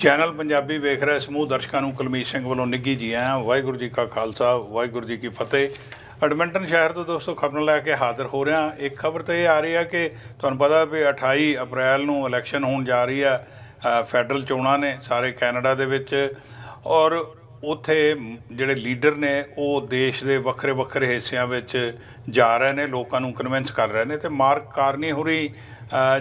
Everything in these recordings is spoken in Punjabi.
ਚੈਨਲ ਪੰਜਾਬੀ ਵੇਖ ਰਹੇ ਸਮੂਹ ਦਰਸ਼ਕਾਂ ਨੂੰ ਕੁਲਮੀਤ ਸਿੰਘ ਵੱਲੋਂ ਨਿੱਗੀ ਜੀ ਆਇਆਂ। ਵਾਹਿਗੁਰੂ ਜੀ ਕਾ ਖਾਲਸਾ, ਵਾਹਿਗੁਰੂ ਜੀ ਕੀ ਫਤਿਹ। ਐਡਮਿੰਟਨ ਸ਼ਹਿਰ ਤੋਂ ਦੋਸਤੋ ਖਬਰ ਲੈ ਕੇ ਹਾਜ਼ਰ ਹੋ ਰਿਹਾ। ਇੱਕ ਖਬਰ ਤਾਂ ਇਹ ਆ ਰਹੀ ਹੈ ਕਿ ਤੁਹਾਨੂੰ ਪਤਾ ਵੀ 28 ਅਪ੍ਰੈਲ ਨੂੰ ਇਲੈਕਸ਼ਨ ਹੋਣ ਜਾ ਰਹੀ ਹੈ ਫੈਡਰਲ ਚੋਣਾਂ ਨੇ ਸਾਰੇ ਕੈਨੇਡਾ ਦੇ ਵਿੱਚ। ਔਰ ਉੱਥੇ ਜਿਹੜੇ ਲੀਡਰ ਨੇ, ਉਹ ਦੇਸ਼ ਦੇ ਵੱਖਰੇ ਵੱਖਰੇ ਹਿੱਸਿਆਂ ਵਿੱਚ ਜਾ ਰਹੇ ਨੇ, ਲੋਕਾਂ ਨੂੰ ਕਨਵਿੰਸ ਕਰ ਰਹੇ ਨੇ। ਤੇ ਮਾਰਕ ਕਾਰਨੀ ਹੁਰੀ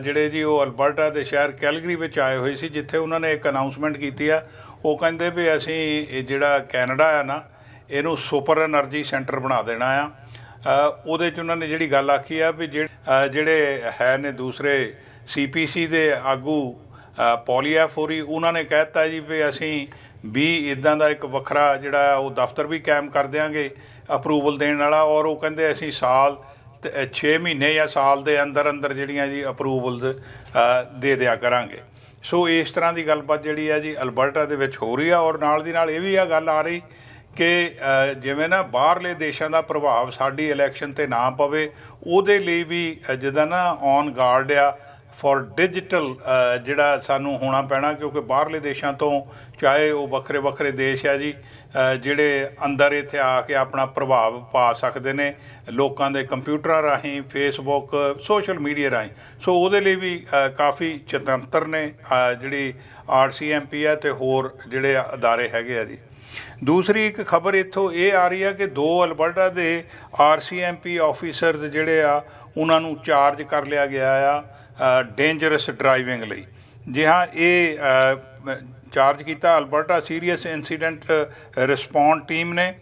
ਜਿਹੜੇ ਜੀ ਉਹ ਅਲਬਰਟਾ ਦੇ ਸ਼ਹਿਰ ਕੈਲਗਰੀ ਵਿੱਚ ਆਏ ਹੋਏ ਸੀ, ਜਿੱਥੇ ਉਹਨਾਂ ਨੇ ਇੱਕ ਅਨਾਉਂਸਮੈਂਟ ਕੀਤੀ ਆ। ਉਹ ਕਹਿੰਦੇ ਵੀ ਅਸੀਂ ਇਹ ਜਿਹੜਾ ਕੈਨੇਡਾ ਆ ਨਾ, ਇਹਨੂੰ ਸੁਪਰ એનર્ਜੀ ਸੈਂਟਰ ਬਣਾ ਦੇਣਾ ਆ। ਉਹਦੇ 'ਚ ਉਹਨਾਂ ਨੇ ਜਿਹੜੀ ਗੱਲ ਆਖੀ ਆ ਵੀ ਜਿਹੜੇ ਹੈ ਨੇ ਦੂਸਰੇ ਸੀਪੀਸੀ ਦੇ ਆਗੂ ਪੋਲੀਆਫੋਰੀ ਉਹਨਾਂ ਨੇ ਕਹਿਤਾ ਜੀ ਵੀ ਅਸੀਂ ਵੀ ਇਦਾਂ ਦਾ ਇੱਕ ਵੱਖਰਾ ਜਿਹੜਾ ਉਹ ਦਫ਼ਤਰ ਵੀ ਕਾਇਮ ਕਰ ਦੇਾਂਗੇ ਅਪਰੂਵਲ ਦੇਣ ਵਾਲਾ। ਔਰ ਉਹ ਕਹਿੰਦੇ ਅਸੀਂ ਸਾਲ 6 ਮਹੀਨੇ ਜਾਂ ਸਾਲ ਦੇ ਅੰਦਰ ਅੰਦਰ ਜਿਹੜੀਆਂ ਜੀ ਅਪਰੂਵਲ ਦੇ ਦਿਆ ਕਰਾਂਗੇ। ਸੋ ਇਸ ਤਰ੍ਹਾਂ ਦੀ ਗੱਲਬਾਤ ਜਿਹੜੀ ਹੈ ਜੀ ਅਲਬਰਟਾ ਦੇ ਵਿੱਚ ਹੋ ਰਹੀ ਆ ਔਰ ਨਾਲ ਦੀ ਨਾਲ ਇਹ ਵੀ ਆ ਗੱਲ ਆ ਰਹੀ ਕਿ ਜਿਵੇਂ ਨਾ ਬਾਹਰਲੇ ਦੇਸ਼ਾਂ ਦਾ ਪ੍ਰਭਾਵ ਸਾਡੀ ਇਲੈਕਸ਼ਨ ਤੇ ਨਾ ਪਵੇ ਉਹਦੇ ਲਈ ਵੀ ਅ, ਜਿੱਦਾਂ ਨਾ ਔਨ ਗਾਰਡ ਆ ਫॉर ਡਿਜੀਟਲ ਜਿਹੜਾ ਸਾਨੂੰ ਹੋਣਾ ਪੈਣਾ ਕਿਉਂਕਿ ਬਾਹਰਲੇ ਦੇਸ਼ਾਂ ਤੋਂ ਚਾਹੇ ਉਹ ਵੱਖਰੇ ਵੱਖਰੇ ਦੇਸ਼ ਆ ਜੀ ਜਿਹੜੇ ਅੰਦਰ ਇੱਥੇ ਆ ਕੇ ਆਪਣਾ ਪ੍ਰਭਾਵ ਪਾ ਸਕਦੇ ਨੇ ਲੋਕਾਂ ਦੇ ਕੰਪਿਊਟਰਾਂ ਰਾਹੀਂ ਫੇਸਬੁੱਕ ਸੋਸ਼ਲ ਮੀਡੀਆ ਰਾਹੀਂ। ਸੋ ਉਹਦੇ ਲਈ ਵੀ ਕਾਫੀ ਚਤੰਤਰ ਨੇ ਅ, ਜਿਹੜੀ ਆਰਸੀਐਮਪੀ ਹੈ ਤੇ ਹੋਰ ਜਿਹੜੇ ਅਦਾਰੇ ਹੈਗੇ ਆ ਜੀ। ਦੂਸਰੀ ਇੱਕ ਖਬਰ ਇੱਥੋਂ ਇਹ ਆ ਰਹੀ ਹੈ ਕਿ ਦੋ ਅਲਬਰਟਾ ਦੇ ਆਰਸੀਐਮਪੀ ਆਫੀਸਰਸ ਜਿਹੜੇ ਆ ਉਹਨਾਂ ਨੂੰ ਚਾਰਜ ਕਰ ਲਿਆ ਗਿਆ ਆ। ਡੇਂਜਰਸ ਡਰਾਈਵਿੰਗ ਲਈ। ਜੀ ਹਾਂ ਇਹ ਚਾਰਜ ਕੀਤਾ। Alberta serious incident respond team ਨੇ।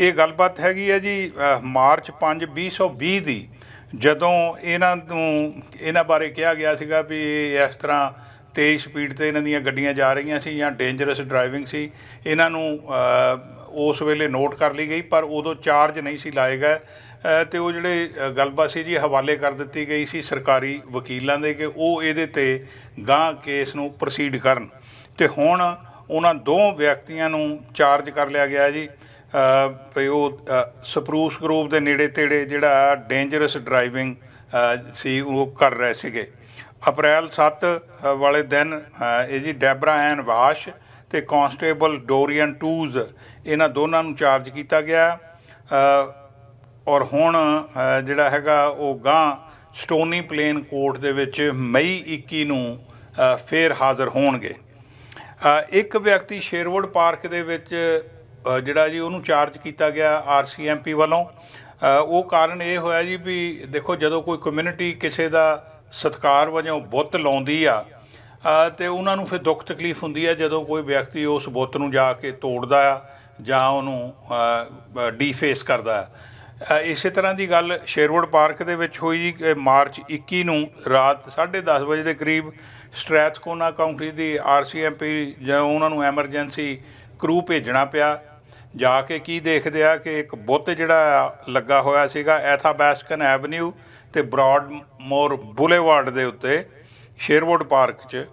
ਇਹ ਗੱਲਬਾਤ ਹੈਗੀ ਹੈ ਜੀ ਅ, ਮਾਰਚ 5 2020 ਦੀ ਜਦੋਂ ਇਹਨਾਂ ਨੂੰ ਇਹਨਾਂ ਬਾਰੇ ਕਿਹਾ ਗਿਆ ਸੀਗਾ ਵੀ ਇਹ ਇਸ ਤਰ੍ਹਾਂ ਤੇਜ਼ ਸਪੀਡ ਤੇ ਇਹਨਾਂ ਦੀਆਂ ਗੱਡੀਆਂ ਜਾ ਰਹੀਆਂ ਸੀ ਜਾਂ ਡੇਂਜਰਸ ਡਰਾਈਵਿੰਗ ਸੀ। ਇਹਨਾਂ ਨੂੰ ਉਸ ਵੇਲੇ ਨੋਟ ਕਰ ਲਈ ਗਈ ਪਰ ਉਦੋਂ ਚਾਰਜ ਨਹੀਂ ਸੀ ਲਾਏ ਗਏ। ਤੇ ਉਹ ਜਿਹੜੇ ਗੱਲਬਾਤ ਸੀ ਜੀ ਹਵਾਲੇ ਕਰ ਦਿੱਤੀ ਗਈ ਸੀ ਸਰਕਾਰੀ ਵਕੀਲਾਂ ਦੇ ਕਿ ਉਹ ਇਹਦੇ ਤੇ ਗਾਂ ਕੇਸ ਨੂੰ ਪ੍ਰੋਸੀਡ ਕਰਨ। ਤੇ ਹੁਣ ਉਹਨਾਂ ਦੋ ਵਿਅਕਤੀਆਂ ਨੂੰ ਚਾਰਜ ਕਰ ਲਿਆ ਗਿਆ ਜੀ। ਅ, ਉਹ ਸਪਰੂਸ ਗਰੂਪ ਦੇ ਨੇੜੇ ਤੇੜੇ ਜਿਹੜਾ ਡੇਂਜਰਸ ਡਰਾਈਵਿੰਗ ਸੀ ਉਹ ਕਰ ਰਹੇ ਸੀਗੇ। ਅਪ੍ਰੈਲ 7 ਵਾਲੇ ਦਿਨ ਇਹ ਜੀ ਡੈਬਰਾ ਐਨ ਵਾਸ਼ ਤੇ ਕਾਂਸਟੇਬਲ ਡੋਰੀਅਨ ਟੂਜ਼ ਇਹਨਾਂ ਦੋਨਾਂ ਨੂੰ ਚਾਰਜ ਕੀਤਾ ਗਿਆ। ਔਰ ਹੁਣ ਜਿਹੜਾ ਹੈਗਾ ਉਹ ਗਾਂ ਸਟੋਨੀ ਪਲੇਨ ਕੋਰਟ ਦੇ ਵਿੱਚ ਮਈ 21 ਨੂੰ ਅ, ਫੇਰ ਹਾਜ਼ਰ ਹੋਣਗੇ। ਇੱਕ ਵਿਅਕਤੀ ਸ਼ੇਰਵੁੱਡ ਪਾਰਕ ਦੇ ਵਿੱਚ ਜਿਹੜਾ ਜੀ ਉਹਨੂੰ ਚਾਰਜ ਕੀਤਾ ਗਿਆ ਆਰਸੀਐਮਪੀ ਵੱਲੋਂ। ਉਹ ਕਾਰਨ ਇਹ ਹੋਇਆ ਜੀ ਵੀ ਦੇਖੋ ਜਦੋਂ ਕੋਈ ਕਮਿਊਨਿਟੀ ਕਿਸੇ ਦਾ ਸਤਕਾਰ ਵਜੋਂ ਬੁੱਤ ਲਾਉਂਦੀ ਆ ਅ, ਤੇ ਉਹਨਾਂ ਨੂੰ ਫਿਰ ਦੁੱਖ ਤਕਲੀਫ ਹੁੰਦੀ ਆ ਜਦੋਂ ਕੋਈ ਵਿਅਕਤੀ ਉਸ ਬੁੱਤ ਨੂੰ ਜਾ ਕੇ ਤੋੜਦਾ ਆ ਜਾਂ ਉਹਨੂੰ ਡੀਫੇਸ ਕਰਦਾ ਆ। ਇਸੇ ਤਰ੍ਹਾਂ ਦੀ ਗੱਲ ਸ਼ੇਰਵੁੱਡ ਪਾਰਕ ਦੇ ਵਿੱਚ ਹੋਈ ਮਾਰਚ 21 ਨੂੰ ਰਾਤ 10:30 ਵਜੇ ਦੇ ਕਰੀਬ ਸਟ੍ਰੈਥਕੋਨਾ ਕਾਉਂਟੀ ਦੀ ਆਰਸੀਐਮਪੀ ਜਾਂ ਉਹਨਾਂ ਨੂੰ ਐਮਰਜੈਂਸੀ ਕਰੂ ਭੇਜਣਾ ਪਿਆ। ਜਾ ਕੇ ਕੀ ਦੇਖਦੇ ਆ ਕਿ ਇੱਕ ਬੁੱਤ ਜਿਹੜਾ ਲੱਗਾ ਹੋਇਆ ਸੀਗਾ ਐਥਾਬੈਸਕਨ ਐਵਨਿਊ ਤੇ ਬ੍ਰੌਡਮੋਰ ਬੁਲੇਵਾਰਡ ਦੇ ਉੱਤੇ ਸ਼ੇਰਵੁੱਡ ਪਾਰਕ 'ਚ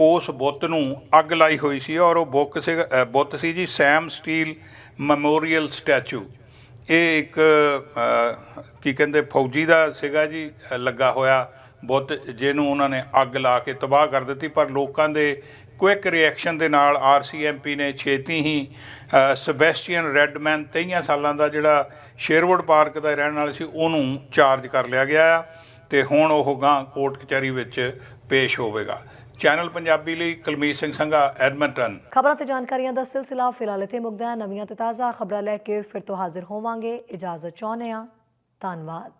ਉਸ ਬੁੱਤ ਨੂੰ ਅੱਗ ਲਾਈ ਹੋਈ ਸੀ ਔਰ ਉਹ ਬੁੱਕ ਸੀ ਬੁੱਤ ਸੀ ਜੀ ਸੈਮ ਸਟੀਲ ਮੈਮੋਰੀਅਲ ਸਟੈਚੂ। ਇਹ ਇੱਕ ਕੀ ਕਹਿੰਦੇ, ਫੌਜੀ ਦਾ ਸੀਗਾ ਜੀ ਲੱਗਾ ਹੋਇਆ ਬੁੱਤ ਜਿਹਨੂੰ ਉਹਨਾਂ ਨੇ ਅੱਗ ਲਾ ਕੇ ਤਬਾਹ ਕਰ ਦਿੱਤੀ, ਪਰ ਲੋਕਾਂ ਦੇ ਕੁਇਕ ਰਿਐਕਸ਼ਨ ਦੇ ਨਾਲ ਆਰਸੀਐਮਪੀ ਨੇ ਛੇਤੀ ਹੀ ਸਬੈਸਟੀਅਨ ਸੈਬੈਸਟੀਅਨ ਰੈਡਮੈਨ 23 ਸਾਲਾਂ ਦਾ ਜਿਹੜਾ ਸ਼ੇਰਵੁੱਡ ਪਾਰਕ ਦਾ ਰਹਿਣ ਵਾਲਾ ਸੀ, ਉਹਨੂੰ ਚਾਰਜ ਕਰ ਲਿਆ ਗਿਆ ਆ ਤੇ ਹੁਣ ਉਹ ਗਾਂ ਕੋਰਟ ਕਚਹਿਰੀ ਵਿੱਚ ਪੇਸ਼ ਹੋਵੇਗਾ। ਚੈਨਲ ਪੰਜਾਬੀ ਲਈ ਕੁਲਮੀਤ ਸਿੰਘ ਸੰਘਾ, ਐਡਮੰਟਨ। ਖਬਰਾਂ ਤੇ ਜਾਣਕਾਰੀਆਂ ਦਾ ਸਿਲਸਿਲਾ ਫਿਲਹਾਲ ਇੱਥੇ ਮੁੱਕਦਾ ਹੈ। ਨਵੀਆਂ ਤੇ ਤਾਜ਼ਾ ਖਬਰਾਂ ਲੈ ਕੇ ਫਿਰ ਤੋਂ ਹਾਜ਼ਰ ਹੋਵਾਂਗੇ। ਇਜਾਜ਼ਤ ਚਾਹੁੰਦੇ ਹਾਂ। ਧੰਨਵਾਦ।